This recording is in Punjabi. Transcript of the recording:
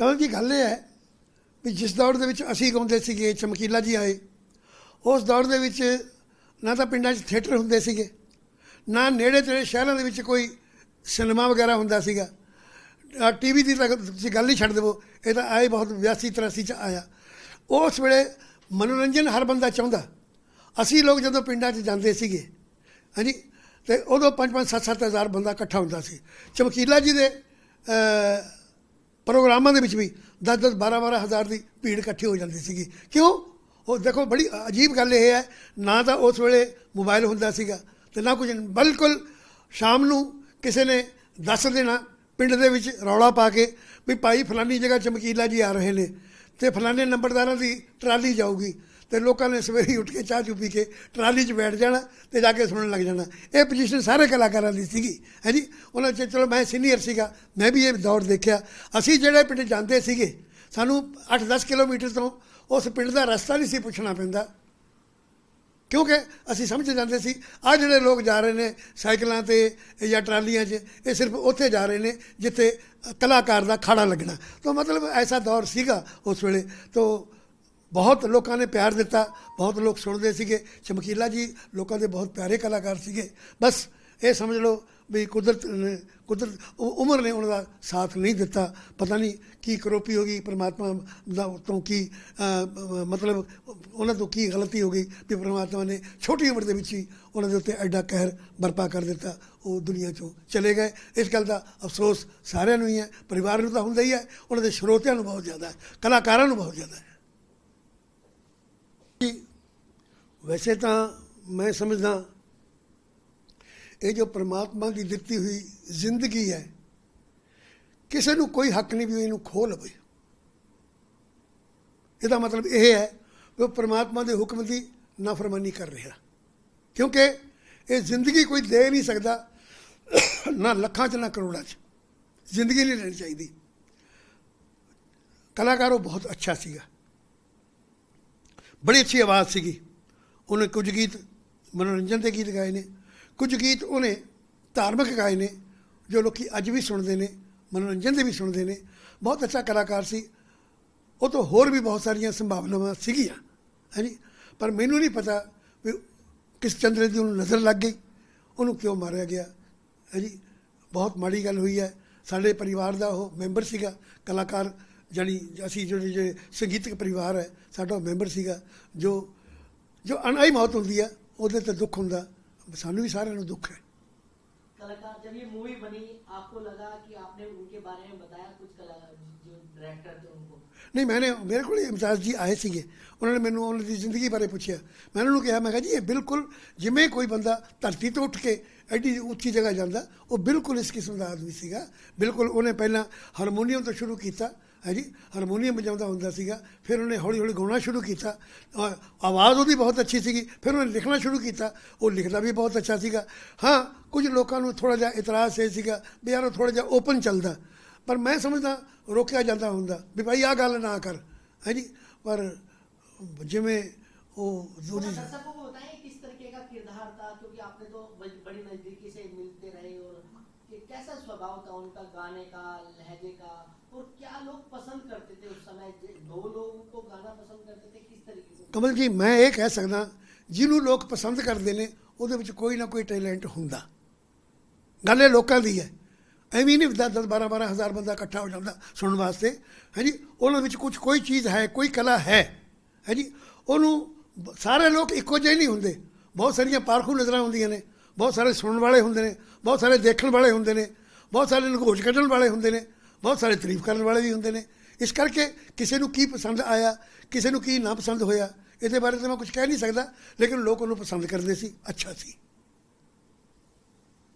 ਕਮਲ ਜੀ ਗੱਲ ਇਹ ਹੈ ਵੀ ਜਿਸ ਦੌਰ ਦੇ ਵਿੱਚ ਅਸੀਂ ਗਾਉਂਦੇ ਸੀਗੇ, ਚਮਕੀਲਾ ਜੀ ਆਏ, ਉਸ ਦੌਰ ਦੇ ਵਿੱਚ ਨਾ ਤਾਂ ਪਿੰਡਾਂ 'ਚ ਥੀਏਟਰ ਹੁੰਦੇ ਸੀਗੇ, ਨਾ ਨੇੜੇ ਤੇੜੇ ਸ਼ਹਿਰਾਂ ਦੇ ਵਿੱਚ ਕੋਈ ਸਿਨੇਮਾ ਵਗੈਰਾ ਹੁੰਦਾ ਸੀਗਾ। ਟੀਵੀ ਦੀ ਤਾਂ ਤੁਸੀਂ ਗੱਲ ਹੀ ਛੱਡ ਦੇਵੋ, ਇਹ ਤਾਂ ਆਏ ਬਹੁਤ 82 83 ਚ ਆਇਆ। ਉਸ ਵੇਲੇ ਮਨੋਰੰਜਨ ਹਰ ਬੰਦਾ ਚਾਹੁੰਦਾ। ਅਸੀਂ ਲੋਕ ਜਦੋਂ ਪਿੰਡਾਂ 'ਚ ਜਾਂਦੇ ਸੀਗੇ, ਹਾਂਜੀ, ਤੇ ਉਦੋਂ 5-5 7-7 ਹਜ਼ਾਰ ਬੰਦਾ ਇਕੱਠਾ ਹੁੰਦਾ ਸੀ। ਚਮਕੀਲਾ ਜੀ ਦੇ ਪ੍ਰੋਗਰਾਮਾਂ ਦੇ ਵਿੱਚ ਵੀ 10-10 12-12 ਹਜ਼ਾਰ ਦੀ ਭੀੜ ਇਕੱਠੀ ਹੋ ਜਾਂਦੀ ਸੀਗੀ। ਕਿਉਂ? ਉਹ ਦੇਖੋ, ਬੜੀ ਅਜੀਬ ਗੱਲ ਇਹ ਹੈ, ਨਾ ਤਾਂ ਉਸ ਵੇਲੇ ਮੋਬਾਈਲ ਹੁੰਦਾ ਸੀਗਾ ਤੇ ਨਾ ਕੁਝ ਬਿਲਕੁਲ ਸ਼ਾਮ ਨੂੰ ਕਿਸੇ ਨੇ ਦੱਸ ਦੇਣਾ, ਪਿੰਡ ਦੇ ਵਿੱਚ ਰੌਲਾ ਪਾ ਕੇ ਵੀ ਭਾਈ ਫਲਾਨੀ ਜਗ੍ਹਾ ਚਮਕੀਲਾ ਜੀ ਆ ਰਹੇ ਨੇ ਤੇ ਫਲਾਨੇ ਨੰਬਰਦਾਰਾਂ ਦੀ ਟਰਾਲੀ ਜਾਊਗੀ। ਤੇ ਲੋਕਾਂ ਨੇ ਸਵੇਰੇ ਉੱਠ ਕੇ ਚਾਹ ਚੂ ਪੀ ਕੇ ਟਰਾਲੀ 'ਚ ਬੈਠ ਜਾਣਾ ਤੇ ਜਾ ਕੇ ਸੁਣਨ ਲੱਗ ਜਾਣਾ। ਇਹ ਪੋਜੀਸ਼ਨ ਸਾਰੇ ਕਲਾਕਾਰਾਂ ਦੀ ਸੀਗੀ, ਹੈ ਉਹਨਾਂ 'ਚ ਚਲੋ ਮੈਂ ਸੀਨੀਅਰ ਸੀਗਾ, ਮੈਂ ਵੀ ਇਹ ਦੌਰ ਦੇਖਿਆ। ਅਸੀਂ ਜਿਹੜੇ ਪਿੰਡ ਜਾਂਦੇ ਸੀਗੇ, ਸਾਨੂੰ 8-10 ਕਿਲੋਮੀਟਰ ਤੋਂ ਉਸ ਪਿੰਡ ਦਾ ਰਸਤਾ ਨਹੀਂ ਸੀ ਪੁੱਛਣਾ ਪੈਂਦਾ। ਕਿਉਂਕਿ ਅਸੀਂ ਸਮਝ ਜਾਂਦੇ ਸੀ ਆ ਜਿਹੜੇ ਲੋਕ ਜਾ ਰਹੇ ਨੇ ਸਾਈਕਲਾਂ ਤੇ ਜਾਂ ਟਰਾਲੀਆਂ 'ਚ, ਇਹ ਸਿਰਫ ਉੱਥੇ ਜਾ ਰਹੇ ਨੇ ਜਿੱਥੇ ਕਲਾਕਾਰ ਦਾ ਖਾੜਾ ਲੱਗਣਾ। ਤਾਂ ਮਤਲਬ ਐਸਾ ਦੌਰ ਸੀਗਾ ਉਸ ਵੇਲੇ। ਤੋਂ ਬਹੁਤ ਲੋਕਾਂ ਨੇ ਪਿਆਰ ਦਿੱਤਾ, ਬਹੁਤ ਲੋਕ ਸੁਣਦੇ ਸੀਗੇ। ਚਮਕੀਲਾ ਜੀ ਲੋਕਾਂ ਦੇ ਬਹੁਤ ਪਿਆਰੇ ਕਲਾਕਾਰ ਸੀਗੇ। ਬਸ ਇਹ ਸਮਝ ਲਓ ਵੀ ਕੁਦਰਤ ਨੇ, ਕੁਦਰਤ, ਉ- ਉਮਰ ਨੇ ਉਹਨਾਂ ਦਾ ਸਾਥ ਨਹੀਂ ਦਿੱਤਾ। ਪਤਾ ਨਹੀਂ ਕੀ ਕਰੋਪੀ ਹੋ ਗਈ, ਪਰਮਾਤਮਾ ਦਾ ਤੋਂ ਕੀ ਮਤਲਬ ਉਹਨਾਂ ਤੋਂ ਕੀ ਗਲਤੀ ਹੋ ਗਈ ਵੀ ਪਰਮਾਤਮਾ ਨੇ ਛੋਟੀ ਉਮਰ ਦੇ ਵਿੱਚ ਹੀ ਉਹਨਾਂ ਦੇ ਉੱਤੇ ਐਡਾ ਕਹਿਰ ਬਰਪਾ ਕਰ ਦਿੱਤਾ। ਉਹ ਦੁਨੀਆ ਚੋਂ ਚਲੇ ਗਏ। ਇਸ ਗੱਲ ਦਾ ਅਫਸੋਸ ਸਾਰਿਆਂ ਨੂੰ ਹੀ ਹੈ, ਪਰਿਵਾਰ ਨੂੰ ਤਾਂ ਹੁੰਦਾ ਹੀ ਹੈ। ਉਹਨਾਂ ਦੇ ਸਰੋਤਿਆਂ ਨੂੰ ਬਹੁਤ ਜ਼ਿਆਦਾ ਹੈ, ਕਲਾਕਾਰਾਂ ਨੂੰ ਬਹੁਤ ਜ਼ਿਆਦਾ ਹੈ ਜੀ, ਵੈਸੇ ਤਾਂ ਮੈਂ ਸਮਝਦਾ ਇਹ ਜੋ ਪ੍ਰਮਾਤਮਾ ਦੀ ਦਿੱਤੀ ਹੋਈ ਜ਼ਿੰਦਗੀ ਹੈ, ਕਿਸੇ ਨੂੰ ਕੋਈ ਹੱਕ ਨਹੀਂ ਵੀ ਇਹਨੂੰ ਖੋਹ ਲਵੇ। ਇਹਦਾ ਮਤਲਬ ਇਹ ਹੈ ਕਿ ਉਹ ਪ੍ਰਮਾਤਮਾ ਦੇ ਹੁਕਮ ਦੀ ਨਾਫਰਮਾਨੀ ਕਰ ਰਿਹਾ। ਕਿਉਂਕਿ ਇਹ ਜ਼ਿੰਦਗੀ ਕੋਈ ਦੇ ਨਹੀਂ ਸਕਦਾ, ਨਾ ਲੱਖਾਂ ਚ, ਨਾ ਕਰੋੜਾਂ ਚ। ਜ਼ਿੰਦਗੀ ਨਹੀਂ ਲੈਣੀ ਚਾਹੀਦੀ। ਕਲਾਕਾਰ ਉਹ ਬਹੁਤ ਅੱਛਾ ਸੀਗਾ। ਬੜੀ ਅੱਛੀ ਆਵਾਜ਼ ਸੀਗੀ। ਉਹਨੇ ਕੁਝ ਗੀਤ ਮਨੋਰੰਜਨ ਦੇ ਗੀਤ ਗਾਏ ਨੇ। ਕੁਝ ਗੀਤ ਉਹਨੇ ਧਾਰਮਿਕ ਗਾਏ ਨੇ, ਜੋ ਲੋਕੀ ਅੱਜ ਵੀ ਸੁਣਦੇ ਨੇ, ਮਨੋਰੰਜਨ ਦੇ ਵੀ ਸੁਣਦੇ ਨੇ। ਬਹੁਤ ਅੱਛਾ ਕਲਾਕਾਰ ਸੀ। ਉਹ ਤੋਂ ਹੋਰ ਵੀ ਬਹੁਤ ਸਾਰੀਆਂ ਸੰਭਾਵਨਾਵਾਂ ਸੀਗੀਆਂ ਹਾਂਜੀ ਪਰ ਮੈਨੂੰ ਨਹੀਂ ਪਤਾ ਵੀ ਕਿਸ ਚੰਦਰੇ ਦੀ ਉਹਨੂੰ ਨਜ਼ਰ ਲੱਗ ਗਈ। ਉਹਨੂੰ ਕਿਉਂ ਮਾਰਿਆ ਗਿਆ ਹਾਂਜੀ ਬਹੁਤ ਮਾੜੀ ਗੱਲ ਹੋਈ ਹੈ। ਸਾਡੇ ਪਰਿਵਾਰ ਦਾ ਉਹ ਮੈਂਬਰ ਸੀਗਾ, ਕਲਾਕਾਰ ਜਾਣੀ ਅਸੀਂ ਜਿਹੜੇ ਜਿਹੜੇ ਸੰਗੀਤਕ ਪਰਿਵਾਰ ਹੈ, ਸਾਡਾ ਉਹ ਮੈਂਬਰ ਸੀਗਾ, ਜੋ ਜੋ ਅਣਾਈ ਮੌਤ ਹੁੰਦੀ ਆ ਉਹਦੇ ਤੇ ਦੁੱਖ ਹੁੰਦਾ। ਸਾਨੂੰ ਵੀ ਸਾਰਿਆਂ ਨੂੰ ਦੁੱਖ ਹੈ। कलाकार जब ये मूवी बनी आपको लगा कि आपने उनके बारे में बताया कुछ कला जो डायरेक्टर थे उनको ਨਹੀਂ ਮੈਨੇ ਮੇਰੇ ਕੋਲ ਇਮਤਾਜ਼ ਜੀ ਆਏ ਸੀਗੇ। ਉਹਨਾਂ ਨੇ ਮੈਨੂੰ ਉਹਨਾਂ ਦੀ ਜ਼ਿੰਦਗੀ ਬਾਰੇ ਪੁੱਛਿਆ। ਮੈਂ ਉਹਨਾਂ ਨੂੰ ਕਿਹਾ ਮੈਂ ਕਿਹਾ ਜੀ ਇਹ ਬਿਲਕੁਲ ਜਿਵੇਂ ਕੋਈ ਬੰਦਾ ਧਰਤੀ ਤੋਂ ਉੱਠ ਕੇ ਐਡੀ ਉੱਚੀ ਜਗ੍ਹਾ ਜਾਂਦਾ ਉਹ ਬਿਲਕੁਲ ਇਸ ਕਿਸਮ ਦਾ ਆਦਮੀ ਸੀਗਾ। ਬਿਲਕੁਲ ਉਹਨੇ ਪਹਿਲਾਂ ਹਾਰਮੋਨੀਅਮ ਤੋਂ ਸ਼ੁਰੂ ਕੀਤਾ ਹੈ ਜੀ ਹਾਰਮੋਨੀਅਮ ਵਜਾਉਂਦਾ ਹੁੰਦਾ ਸੀਗਾ ਫਿਰ ਉਹਨੇ ਹੌਲੀ ਹੌਲੀ ਗਾਉਣਾ ਸ਼ੁਰੂ ਕੀਤਾ ਅ, ਆਵਾਜ਼ ਉਹਦੀ ਬਹੁਤ ਅੱਛੀ ਸੀਗੀ ਫਿਰ ਉਹਨੇ ਲਿਖਣਾ ਸ਼ੁਰੂ ਕੀਤਾ ਉਹ ਲਿਖਦਾ ਵੀ ਬਹੁਤ ਅੱਛਾ ਸੀਗਾ ਹਾਂ ਕੁਝ ਲੋਕਾਂ ਨੂੰ ਥੋੜਾ ਜਿਹਾ ਇਤਰਾਜ਼ ਇਹ ਸੀਗਾ ਵੀ ਯਾਰ ਉਹ ਥੋੜਾ ਜਿਹਾ ਓਪਨ ਚੱਲਦਾ ਪਰ ਮੈਂ ਸਮਝਦਾ ਰੋਕਿਆ ਜਾਂਦਾ ਹੁੰਦਾ ਵੀ ਭਾਈ ਆਹ ਗੱਲ ਨਾ ਕਰ ਹੈ ਜੀ ਪਰ ਜਿਵੇਂ ਉਹ थोड़ा ਉਹਦੀ दर्शकों को बताएं किस तरीके का किरदार था क्योंकि आपने तो बड़ी बड़ी नजदीकी से मिलते रहे और कि कैसा स्वभाव था उनका गाने का लहजे का और क्या लोग पसंद करते थे उस समय जे- दो लोग उनको गाना पसंद करते थे किस तरीके से ਕਮਲ ਜੀ ਮੈਂ ਇਹ ਕਹਿ ਸਕਦਾ ਜਿਹਨੂੰ ਲੋਕ ਪਸੰਦ ਕਰਦੇ ਨੇ ਉਹਦੇ ਵਿੱਚ ਕੋਈ ਨਾ ਕੋਈ ਟੈਲੈਂਟ ਹੁੰਦਾ ਗੱਲ ਇਹ ਲੋਕਾਂ ਦੀ ਹੈ ਐਵੇਂ ਨਹੀਂ 10 10 12 12 ਹਜ਼ਾਰ ਬੰਦਾ ਇਕੱਠਾ ਹੋ ਜਾਂਦਾ ਸੁਣਨ ਵਾਸਤੇ ਹੈ ਜੀ ਉਹਨਾਂ ਵਿੱਚ ਕੁਝ ਕੋਈ ਚੀਜ਼ ਹੈ ਕੋਈ ਕਲਾ ਹੈ ਹੈ ਜੀ ਉਹਨੂੰ ਬ- ਸਾਰੇ ਲੋਕ ਇੱਕੋ ਜਿਹੇ ਨਹੀਂ ਹੁੰਦੇ ਬਹੁਤ ਸਾਰੀਆਂ ਪਾਰਖੂ ਨਜ਼ਰਾਂ ਹੁੰਦੀਆਂ ਨੇ ਬਹੁਤ ਸਾਰੇ ਸੁਣਨ ਵਾਲੇ ਹੁੰਦੇ ਨੇ ਬਹੁਤ ਸਾਰੇ ਦੇਖਣ ਵਾਲੇ ਹੁੰਦੇ ਨੇ ਬਹੁਤ ਸਾਰੇ ਨਗੋਚ ਕੱਢਣ ਵਾਲੇ ਹੁੰਦੇ ਨੇ ਬਹੁਤ ਸਾਰੇ ਤਾਰੀਫ ਕਰਨ ਵਾਲੇ ਵੀ ਹੁੰਦੇ ਨੇ ਇਸ ਕਰਕੇ ਕਿਸੇ ਨੂੰ ਕੀ ਪਸੰਦ ਆਇਆ, ਕਿਸੇ ਨੂੰ ਕੀ ਨਾ ਪਸੰਦ ਹੋਇਆ, ਇਹਦੇ ਬਾਰੇ ਤਾਂ ਮੈਂ ਕੁਝ ਕਹਿ ਨਹੀਂ ਸਕਦਾ, ਲੇਕਿਨ ਲੋਕ ਉਹਨੂੰ ਪਸੰਦ ਕਰਦੇ ਸੀ, ਅੱਛਾ ਸੀ।